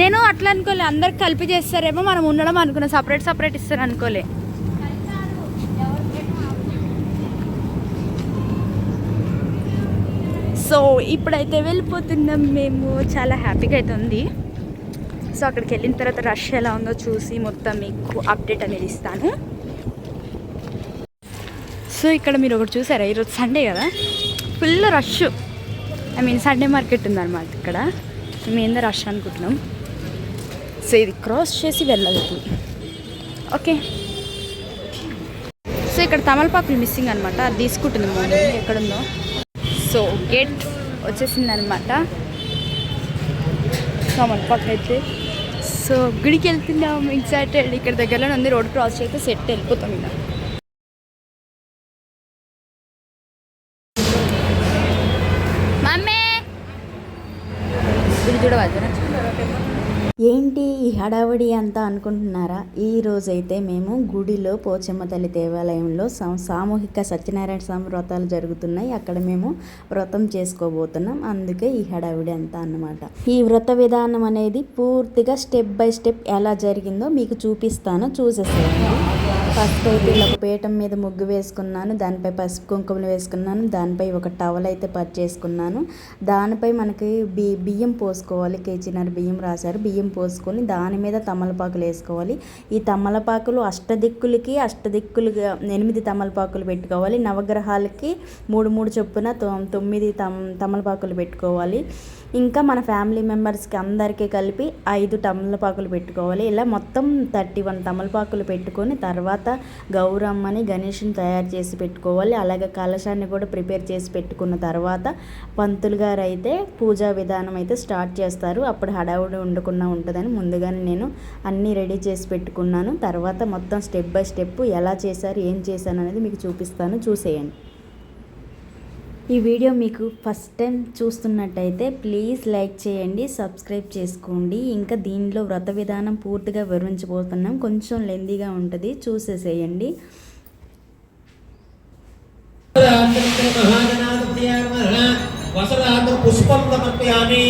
నేను అట్లా అనుకోలే అందరికి కలిపి చేస్తారేమో మనం ఉండడం అనుకున్నా. సపరేట్ సపరేట్ ఇస్తారు అనుకోలే. సో ఇప్పుడైతే వెళ్ళిపోతున్నాం మేము. చాలా హ్యాపీగా అయితే ఉంది. సో అక్కడికి వెళ్ళిన తర్వాత రష్ ఎలా ఉందో చూసి మొత్తం మీకు అప్డేట్ అనేది ఇస్తాను. సో ఇక్కడ మీరు ఒకటి చూసారా? ఈరోజు సండే కదా? Full rush I mean Sunday market ఉందన్నమాట ఇక్కడ. మేము రష్ అనుకుంటున్నాం? సో ఇది క్రాస్ చేసి వెళ్ళాలి. ఓకే సో ఇక్కడ తమలపాకులు మిస్సింగ్ అనమాట అది తీసుకుంటుంది మోని ఎక్కడుందో. సో గేట్ వచ్చేసింది అనమాట తమలపాకు అయితే. సో గుడికి వెళ్తున్నాం. ఎగ్జాక్టెడ్ ఇక్కడ దగ్గరలో ఉంది. రోడ్ క్రాస్ చేస్తే సెట్ వెళ్ళిపోతాం ఇలా మమ్మీ! ఇది చూడవద్దు ఏంటి ఈ హడావిడి అంతా అనుకుంటున్నారా? ఈ రోజైతే మేము గుడిలో పోచమ్మ తల్లి దేవాలయంలో సామూహిక సత్యనారాయణ స్వామి వ్రతాలు జరుగుతున్నాయి. అక్కడ మేము వ్రతం చేసుకోబోతున్నాం. అందుకే ఈ హడావిడి అంతా అన్నమాట. ఈ వ్రత విధానం అనేది పూర్తిగా స్టెప్ బై స్టెప్ ఎలా జరిగిందో మీకు చూపిస్తాను. చూసేసేయండి. ఫస్ట్ అయితే ఇలా ఒక పీఠం మీద ముగ్గు వేసుకున్నాను. దానిపై పసుపు కుంకుమలు వేసుకున్నాను. దానిపై ఒక టవల్ అయితే పర్చేసుకున్నాను. దానిపై మనకి బి బియ్యం పోసుకోవాలి. కేజీన్నర బియ్యం రాశారు. బియ్యం పోసుకొని దాని మీద తమలపాకులు వేసుకోవాలి. ఈ తమలపాకులు అష్టదిక్కులకి అష్టదిక్కులుగా ఎనిమిది తమలపాకులు పెట్టుకోవాలి. నవగ్రహాలకి మూడు మూడు చొప్పున తొమ్మిది తమ తమలపాకులు పెట్టుకోవాలి. ఇంకా మన ఫ్యామిలీ మెంబర్స్కి అందరికీ కలిపి ఐదు తమలపాకులు పెట్టుకోవాలి. ఇలా మొత్తం థర్టీ వన్ తమలపాకులు పెట్టుకొని తర్వాత గౌరమ్మని గణేష్ని తయారు చేసి పెట్టుకోవాలి. అలాగే కలశాన్ని కూడా ప్రిపేర్ చేసి పెట్టుకున్న తర్వాత పంతులు గారు అయితే పూజా విధానం అయితే స్టార్ట్ చేస్తారు. అప్పుడు హడావుడి ఉండకుండా ఉంటుందని ముందుగానే నేను అన్నీ రెడీ చేసి పెట్టుకున్నాను. తర్వాత మొత్తం స్టెప్ బై స్టెప్ ఎలా చేశారు ఏం చేశాను అనేది మీకు చూపిస్తాను. చూసేయండి. ఈ వీడియో మీకు ఫస్ట్ టైం చూస్తున్నట్టయితే ప్లీజ్ లైక్ చేయండి సబ్స్క్రైబ్ చేసుకోండి. ఇంకా దీనిలో వ్రత విధానం పూర్తిగా వివరించబోతున్నాం. కొంచెం లెందీగా ఉంటుంది చూసేసేయండి. వసరాత్ర పుష్పం సమర్పయామి.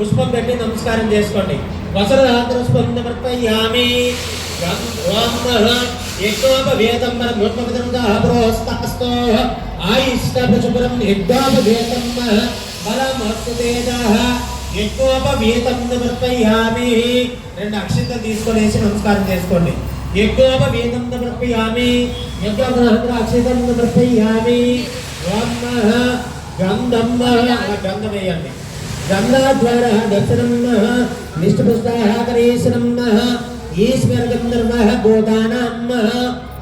పుష్పం పెట్టి నమస్కారం చేసుకోండి. వసరాత్ర పుష్పం సమర్పయామి. యజ్ఞోపవేదం మన బ్రహ్మవిధంగాస్తో ఆయిష్టపురం యజ్ఞోపవేదం బలమస్తుతేజ యజ్ఞోపవేదం రెండు అక్షంతలు తీసుకొనేసి నమస్కారం చేసుకోండి. యజ్ఞోపవేదం సమర్పయామి। యజ్ఞోపవేద అక్షితం సమర్పయామి। బ్రహ్మ గంధం గంధం వేయండి. గంధాద్వార దర్శనం నిష్ఠపుష్టాకరేశనం ఈశ్వర గంధర్వ గోదానం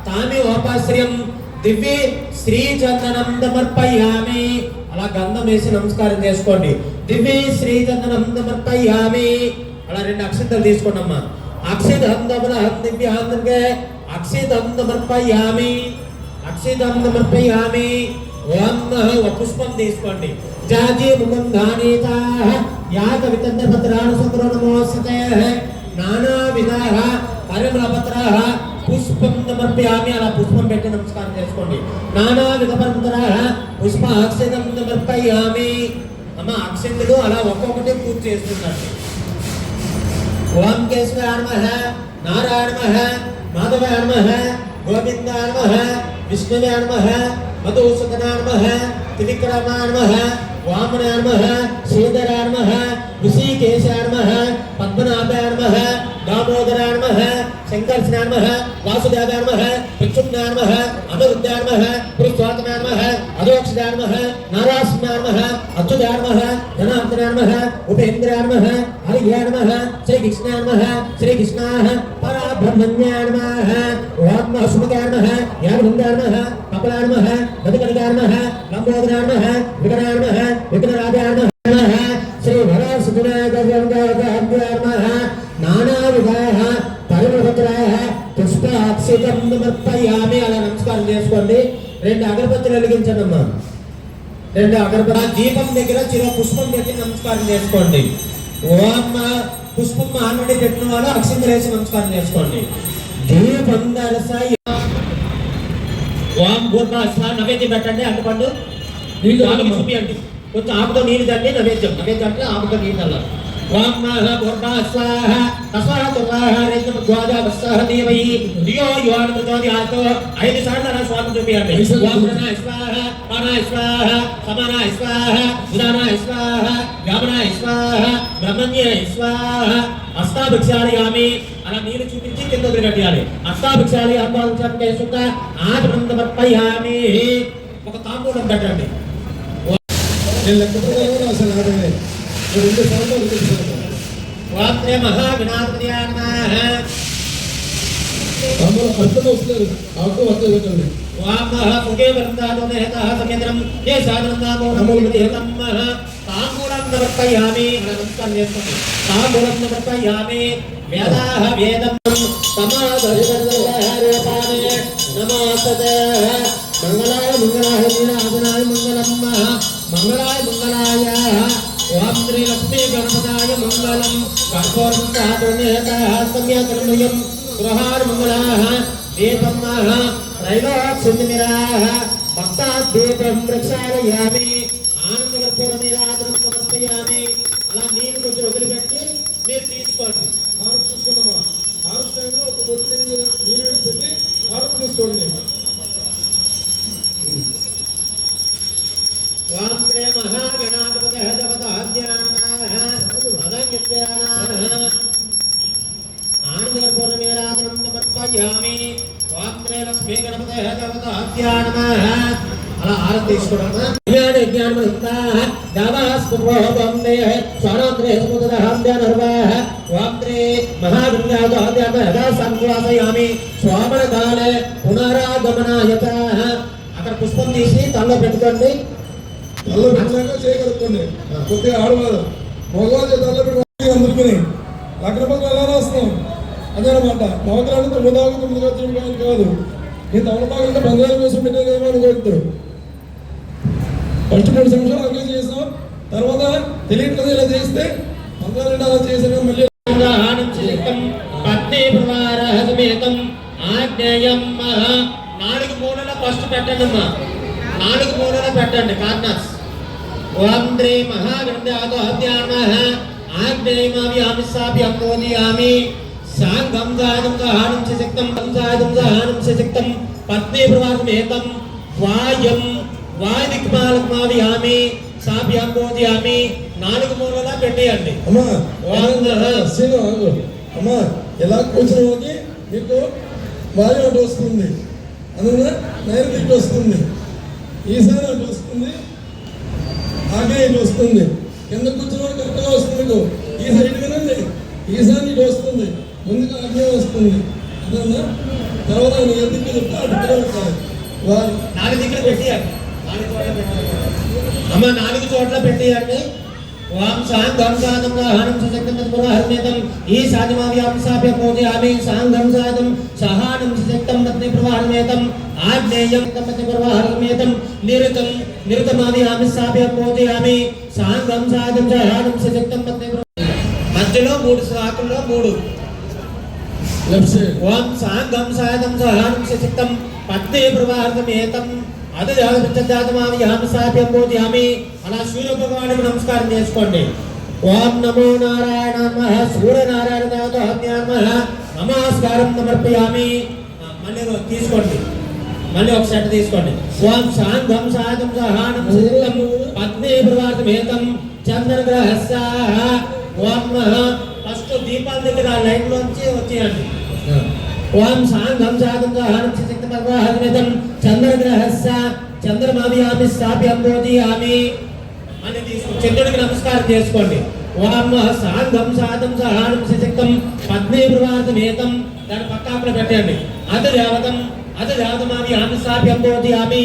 తామి ఓపాశ్రయం దివ్య శ్రీ చందనం సమర్పయామి అలా గంధం వేసి నమస్కారం చేసుకోండి. దివ్య శ్రీ చందనం సమర్పయామి అలా రెండు అక్షంతలు తీసుకోండి అమ్మా అక్షిదంధముల దివ్యాంధ్రకే అక్షితం సమర్పయామి అక్షితం సమర్పయామి ఓం ఒక పుష్పం తీసుకోండి. జాజీ ముకుందానీతా యాత వితంద భద్రాను సంద్రో నమోస్తే నానా విధాః పరిమళ పత్రాః పుష్పం సమర్పయామి అలా పుష్పం పెట్టి నమస్కారం చేసుకోండి. నానా విధ పత్రాః పుష్ప అక్షితం సమర్పయామి అమ్మ అక్షంతులు అలా ఒక్కొక్కటి పూర్తి చేస్తుందండి ఓం కేశవాయ నమః నారాయణ నమః మాధవాయ నమః గోవిందాయ నమః విష్ణువే నమః మధుసూదనాయ నమః త్రివిక్రమాయ నమః వామనాయ నమః శ్రీధరాయ నమః ఋషికేశాయ శంకర్షణాయ నమః వాసుదేవాయ నమః ప్రక్షుమ్నాయ నమః అనురుద్ధాయ నమః పురుషోత్తమాయ నమః అధోక్షదాయ నమః నారాసింహాయ నమః అచ్యుతాయ నమః జనార్దనాయ నమః ఉపేంద్రాయ నమః హరియాయ నమః శ్రీకృష్ణాయ నమః శ్రీకృష్ణాయ పరబ్రహ్మణ్యాయ నమః ఓం సుమకాయ నమః యాగృందాయ నమః కపలాయ నమః గదగదగాయ నమః లంబోదరాయ నమః వికటాయ నమః వికటరాజాయ నమః శ్రీ వరాసుకునాయ గవ్యంగాయ నమః నానా రెండు అగరబత్తులు వెలిగించండి అమ్మా రెండు అగరబత్తి దీపం దగ్గర చిన్న పుష్పం పెట్టి నమస్కారం చేసుకోండి. ఓం పుష్పం ఆల్రెడీ పెట్టిన వాళ్ళు అక్షింతలు వేసి నమస్కారం చేసుకోండి. దీపం దర్శయ ఓం పూర్ణ నైవేద్యం పెట్టండి అడ్డుపండు నీళ్ళు ఆమెకి చూపియండి కొంచెం ఆకుతో నీళ్ళు తండి నైవేద్యం. నైవేద్యం అంటే ఆకుతో నీళ్ళు చల్లాలి ఓం నః పూర్ణా స్వాహ తస్మాత్ ధ్వజవస్సహ దేవై ధియో యోన ప్రచోదయాత్ ఐదు సార్లు స్వామి చూపియండి ఓం ప్రణాయ స్వాహ ప్రాణాయ స్వాహ సమానాయ స్వాహ ఉదానాయ స్వాహ వ్యామనాయ స్వాహ బ్రహ్మణ్యాయ స్వాహ అష్టాభిక్షాలయామి అలా నీరు చూపించి కింద వదిలిపెట్టాలి అష్టాభిక్షాలి అమ్మాంశంకే సుఖ ఆచమృతమర్పయామి ఒక తాంబూలం పెట్టండి నేను లెక్క ప్రకారం రాశాను ఆటనే. రెండు సార్లు రెండు సార్లు వాత్రే మహావినాథ్యాన్మాహ అందరూ అర్థం వస్తున్నారు ఆకు అర్థం పెట్టండి వామః సుఖే వృందాదో నేతః సమేంద్రం ఏ సాధనందామో తాంబూలం నమస్కారం చేసుకోండి తాంబూలం సమర్పయామి వేదాః వేదం. సమాధరివర్ధరూపానే నమోస్తతే. మంగళాయ మంగళాయ మంగళం మంగళాయ మంగళాయ ఓం శ్రీ లక్ష్మీ గణపతాయ మంగళం కర్పూరం సాధు నేతః సమ్యకర్మయం గృహార్ మంగళాః దీపమ్మః त्रैलोक्यमिराः భక్తాద్వీపం ప్రక్షాళయామి ఆనందకర్పూరమిరాజనం సమర్పయామి అలా నీళ్ళు కొంచెం వదిలిపెట్టి మీరు తీసుకోండి ఆరు చూసుకున్నామా ఆరు టైంలో ఒక బొట్టు నీళ్ళు నీళ్ళు పెట్టి ఆరు తీసుకోండి ఆహారం ఆరతి జ్ఞాన జ్ఞానమహితాః దావాస్పురోహందే పునరాగమనాయతాః. అక్కడ పుష్పం తీసి తల్లో పెట్టుకోండి. తల్లో పెట్టాక చేయగలుగుతుంది. కొద్దిగా ఆడవారు మగవాళ్ళు తల్ల పెట్టి అందరికీ లగ్న ఎలా రాస్తున్నాం? అదేనమాట నవగ్రహాలు తొమ్మిది తొమ్మిది కాదు. ఈ తమలపాకులతో బంగారం వేసి పెట్టేదేమో అనుకోవద్దు ఫస్ట్ మూడు సంవత్సరాలు అలాగే చేసాం తర్వాత తెలియట్లేదు ఇలా చేస్తే బంగారం అలా చేసాక మళ్ళీ పత్ని ప్రవారః సమేతం ఆజ్ఞేయం నాలుగు మూలల ఫస్ట్ పెట్టండి అమ్మా. నాలుగు మూలల పెట్టండి కార్నర్స్. ఓం శ్రీ మహాగణాతో అధ్యానః ఆజ్ఞేయమావి సాంగం జాతం సహానం సహానం పత్ని వాయం వాయుదిక్పాలకమావియామి సాభ్యాంబోదయామి నాలుగు మూలలా పెట్టేయండి. అమ్మా. సీను. అమ్మా ఎలా కూర్చున్న వాళ్ళకి మీకు వాయు అటు వస్తుంది. అందువల్ల నైరుతి ఇటు వస్తుంది. ఈశాన్య అటు వస్తుంది. ఆగ్నేయ ఇటు వస్తుంది. కింద కూర్చున్న వాళ్ళు కరెక్ట్గా వస్తుంది మీకు. ఈ సైడ్ వినండి. ఈశాన్య ఇటు వస్తుంది. ముందుగా ఆగ్నేయం వస్తుంది. అదన్నా తర్వాత ఎందుకు చెప్తే అటు నాలుగు చోట్ల పెట్టేయండి. అమ్మ నాలుగు చోట్ల పెట్టేయండి. ఓం సాంగం సాధం సహానం సశక్తం పురహర్మితం ఈ సాధిమావ్యాం సాభ్య పోజయామి సాంగం సాధం సహానం సశక్తం పత్ని ప్రవాహర్మేతం ఆజ్ఞేయం పత్ని ప్రవాహర్మేతం నిరుతం నిరుతమావ్యామి సాభ్య పోజయామి సాంగం సాధం సహానం సశక్తం ప్రవాహ మధ్యలో మూడు శాఖల్లో మూడు. ఓం సాంగం సాధం సహానం సశక్తం పత్ని ప్రవాహర్మేతం అది జాతమామి సాభ్యం పోజయామి అలా సూర్య భగవానికి నమస్కారం చేసుకోండి. ఓం నమో నారాయణ నమః సూర్యనారాయణ దేవతాభ్యామః నమస్కారం సమర్పయామి. మళ్ళీ తీసుకోండి. మళ్ళీ ఒక సెట్ తీసుకోండి. ఓం సాంగం సాధం సహానం సశక్తం పత్ని చందన చంద్రగ్రహస్యాః. ఓం ఫస్ట్ దీపాల దగ్గర లైన్ లోంచి వచ్చేయండి. ఓం సాంగం సాధం సహానం శక్తి పర్వాహమితం చంద్రగ్రహస్య చంద్రమామియామి స్థాప్యం అని తీసుకుని చంద్రుడికి నమస్కారం చేసుకోండి. ఓం సాంగం సాధం సహానం సశక్తం పద్మే ప్రవాహమేతం దాని పక్క పెట్టండి. అది దేవతం అది దేవతమామి ఆమె స్థాప్యం ఆమె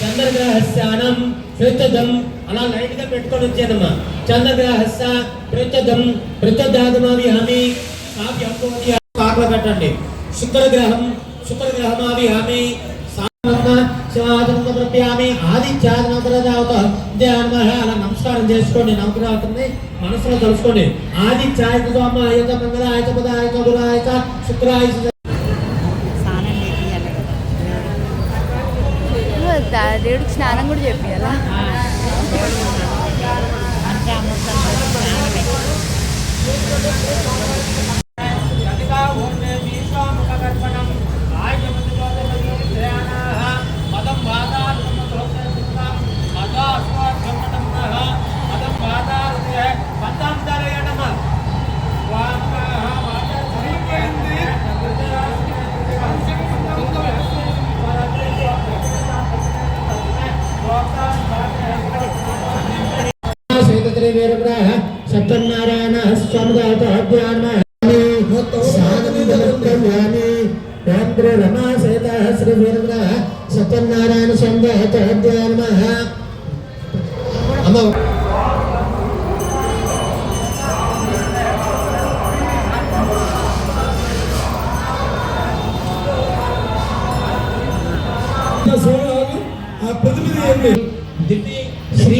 చంద్రగ్రహస్యానం ప్రత్యదం అలా లైట్గా పెట్టుకొని వచ్చానమ్మా చంద్రగ్రహస్య ప్రత్యదం ప్రత్యదాతమామి ఆమె స్థాప్యం పాటలు పెట్టండి శుక్రగ్రహం హామి శివాజనప్రప్యామి ఆదిత్యాదనోదరదావత అలా నమస్కారం చేసుకోండి నమ్మకం అవుతుంది మనసులో తెలుసుకోండి ఆదిత్యాయ సోమాయ మంగళాయ బుధాయ గురాయ శుక్రాయ స్నానం చేపియాలి దేవుడికి స్నానం కూడా చేపియాలా శ్వేతత్రివేరుగ్రహ సత్యనారాయణ స్వామిగామి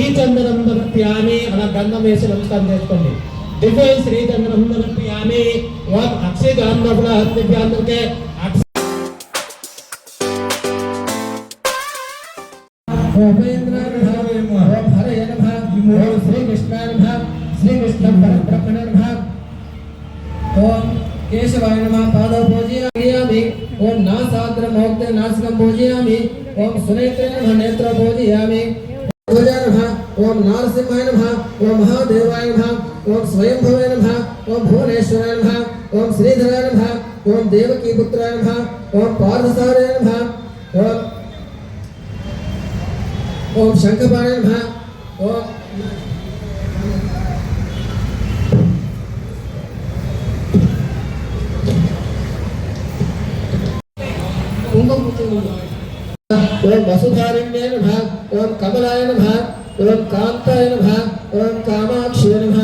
శ్రీచందనం సమర్ప్యామి అలా గంధం వేసి నమస్కారం చేసుకోండి. దివ్య శ్రీచందనం సమర్ప్యామి అక్షయ గంధం దివ్యాంధ్రకే ఓం కేశవాయ నమ పాదౌ పూజయామి ఓం నాసాగ్ర మోక్తే నాసికం పూజయామి ఓం సునేత్రే నమ నేత్ర పూజయామి ఓం నారసింహాయ నమ ఓం మహాదేవాయ నమ ఓం స్వయంభవాయ నమ ఓం భువనేశ్వరాయ నమ ఓం శ్రీధరాయ నమ ఓం దేవకీ పుత్రాయ నమ ఓం పార్థసారాయ నమ ఓం ఓం శంఖపాయ నమ ఓం కుంభపుత్రుడు ఓం వసుధారణ్యే నమ ఓం కమలాయ నమ ఓం కాంతాయ నమ ఓం కామాక్షి నమ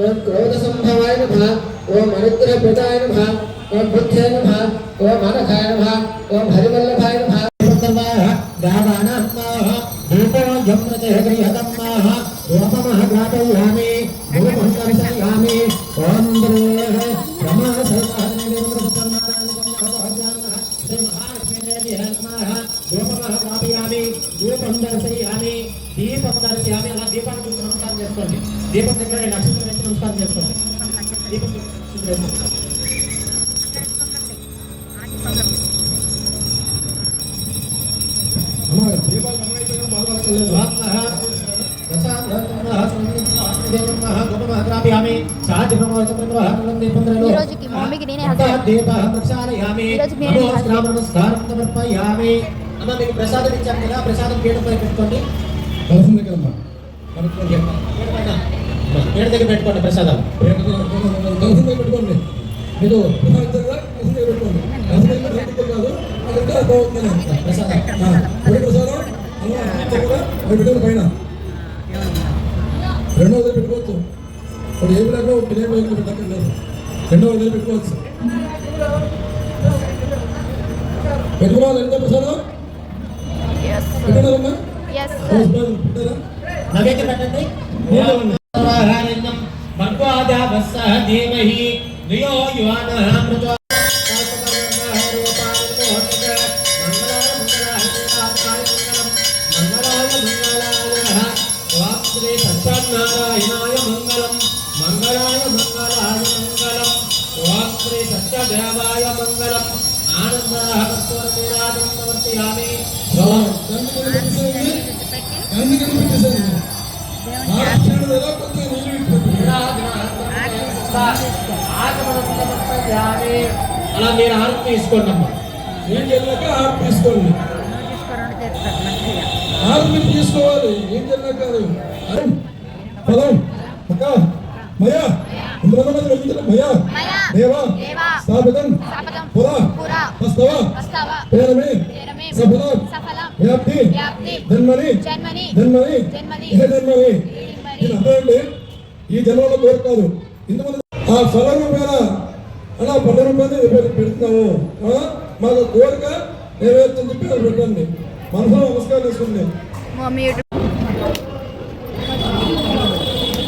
ఓం క్రోధ సంభవాయ నమ ఓం అనుగ్రహ ప్రదాయ నమ ఓం బుద్ధే నమ దీపం దర్శయామి అలా దీపాన్ని చూసి నమస్కారం చేసుకోండి. దీపం దగ్గర నక్షత్రం వేసి నమస్కారం చేసుకోండి. దీపం మమ్మీకి నేనే అమ్మ మీకు ప్రసాదం ఇచ్చాను కదా ప్రసాదం పీఠపై పెట్టుకోండి. కలసం దగ్గరమ్మా పీఠ దగ్గర పెట్టుకోండి ప్రసాదం. కలసం దగ్గర పెట్టుకోండి. మీరు కలసం దగ్గర పెట్టుకోండి. కలసం దగ్గర పెట్టుకోండి కాదు అదంతా బాగుందని ప్రసాదం. పొడి ప్రసాదం పెట్టుకోండి పైన. రెండో వదిలి పెట్టుకోవచ్చు. ఇప్పుడు వదిలి పెట్టక్కర్లేదు. రెండో వదిలి పెట్టుకోవచ్చు. పెట్టుకోవాలి? ఎంత ప్రసాదం? పెట్టారమ్మా ఎస్ పెట్టారా నీళ్ళు అలా మీరు ఆరోగ్యం తీసుకోండి అమ్మా ఏం చేయలేక ఆరు తీసుకోండి ఆరు తీసుకోవాలి ఏం అరుణ్, పదం అక్క మయా ఇంద్రమంది వెళ్తున్నా మయా దేవా స్థాపితం పురా వస్తవ పేరమే, సఫలం సఫలం, వ్యాప్తి జన్మని జన్మని, జన్మని జన్మని, ఇహ జన్మని? జన్మని. దీని అర్థం ఏంటి? ఈ జన్మలో కోరిక కాదు. ఇంతమంది ఆ ఫల రూపేణ అలా పళ్ళ రూపాయలు పెడుతున్నాము ఆ? మాకు కోరిక నెరవేర్చని చెప్పి అది పెట్టండి మనసులో నమస్కారం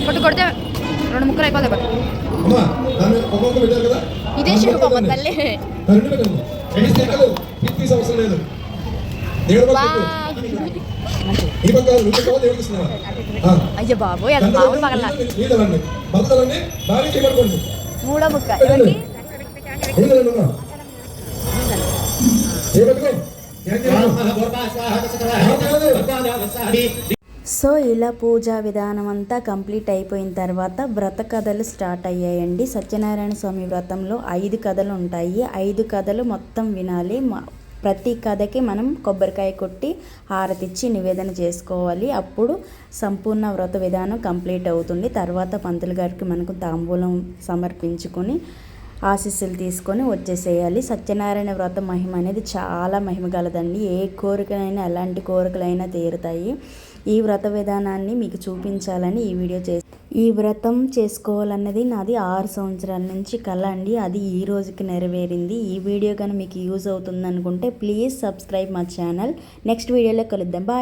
కొట్టు కొడితే రెండు ముక్కలు అయిపోతాయి ఇదే దాన్ని శిల్పం పెట్టండి. తల్లి ఇది అవసరం లేదు. అయ్యో అది పగల మూడో ముక్క. సో ఇలా పూజా విధానం అంతా కంప్లీట్ అయిపోయిన తర్వాత వ్రత కథలు స్టార్ట్ అయ్యాయండి. సత్యనారాయణ స్వామి వ్రతంలో ఐదు కథలు ఉంటాయి. ఐదు కథలు మొత్తం వినాలి. మ- ప్రతి కథకి మనం కొబ్బరికాయ కొట్టి హారతిచ్చి నివేదన చేసుకోవాలి. అప్పుడు సంపూర్ణ వ్రత విధానం కంప్లీట్ అవుతుంది. తర్వాత పంతులు గారికి మనకు తాంబూలం సమర్పించుకొని ఆశీస్సులు తీసుకొని వచ్చేసేయాలి. సత్యనారాయణ వ్రత మహిమ అనేది చాలా మహిమ గలదండి. ఏ కోరికలైనా ఎలాంటి కోరికలైనా తీరుతాయి. ఈ వ్రత విధానాన్ని మీకు చూపించాలని ఈ వీడియో చేసి ఈ వ్రతం చేసుకోవాలన్నది నాది ఆరు సంవత్సరాల నుంచి కళ అండి. అది ఈ రోజుకి నెరవేరింది. ఈ వీడియో కానీ మీకు యూజ్ అవుతుంది అనుకుంటే ప్లీజ్ సబ్స్క్రైబ్ మా ఛానల్. నెక్స్ట్ వీడియోలో కలుద్దాం. బాయ్.